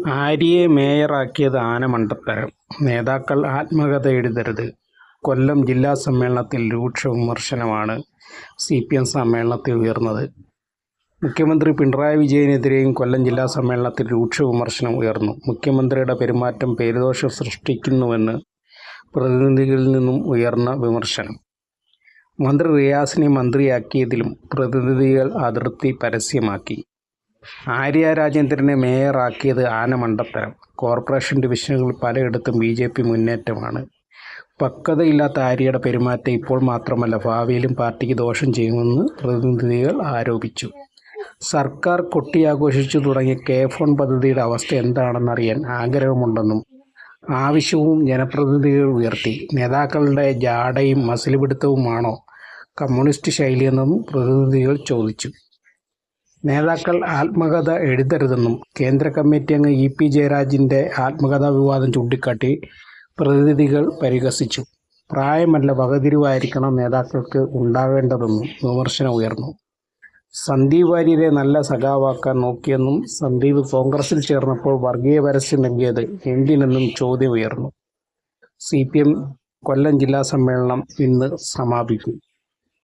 ആര്യയെ മേയറാക്കിയത് ആനമണ്ടത്തരം. നേതാക്കൾ ആത്മകഥ എഴുതരുത്. കൊല്ലം ജില്ലാ സമ്മേളനത്തിൽ രൂക്ഷ വിമർശനമാണ് സി പി എം സമ്മേളനത്തിൽ ഉയർന്നത്. മുഖ്യമന്ത്രി പിണറായി വിജയനെതിരെയും കൊല്ലം ജില്ലാ സമ്മേളനത്തിൽ രൂക്ഷ വിമർശനം ഉയർന്നു. മുഖ്യമന്ത്രിയുടെ പെരുമാറ്റം പേരുദോഷം സൃഷ്ടിക്കുന്നുവെന്ന് പ്രതിനിധികളിൽ നിന്നും ഉയർന്ന വിമർശനം. മന്ത്രി റിയാസിനെ മന്ത്രിയാക്കിയതിലും പ്രതിനിധികൾ അതിർത്തി പരസ്യമാക്കി. ആര്യ രാജേന്ദ്രനെ മേയറാക്കിയത് ആനമണ്ടത്തരം കോർപ്പറേഷൻ ഡിവിഷനുകൾ പലയിടത്തും ബി ജെ പി മുന്നേറ്റമാണ്. പക്വതയില്ലാത്ത ആര്യയുടെ പെരുമാറ്റം ഇപ്പോൾ മാത്രമല്ല ഭാവിയിലും പാർട്ടിക്ക് ദോഷം ചെയ്യുമെന്ന് പ്രതിനിധികൾ ആരോപിച്ചു. സർക്കാർ കൊട്ടിയാഘോഷിച്ചു തുടങ്ങിയ കെ ഫോൺ പദ്ധതിയുടെ അവസ്ഥ എന്താണെന്നറിയാൻ ആഗ്രഹമുണ്ടെന്നും ആവശ്യവും ജനപ്രതിനിധികൾ ഉയർത്തി. നേതാക്കളുടെ ജാടയും മസിലുപിടുത്തവുമാണോ കമ്മ്യൂണിസ്റ്റ് ശൈലിയെന്നും പ്രതിനിധികൾ ചോദിച്ചു. നേതാക്കൾ ആത്മകഥ എഴുതരുതെന്നും കേന്ദ്ര കമ്മിറ്റി അംഗം ഇ പി ജയരാജിന്റെ ആത്മകഥാ വിവാദം ചൂണ്ടിക്കാട്ടി പ്രതിനിധികൾ പരിഹസിച്ചു. പ്രായമല്ല വകതിരിവായിരിക്കണം നേതാക്കൾക്ക് ഉണ്ടാവേണ്ടതെന്നും വിമർശനം ഉയർന്നു. സന്ദീപ് വാര്യരെ നല്ല സഖാവാക്കാൻ നോക്കിയെന്നും സന്ദീപ് കോൺഗ്രസിൽ ചേർന്നപ്പോൾ വർഗീയ പരസ്യം നൽകിയത് എന്തിനെന്നും ചോദ്യം ഉയർന്നു. സി കൊല്ലം ജില്ലാ സമ്മേളനം ഇന്ന് സമാപിക്കും.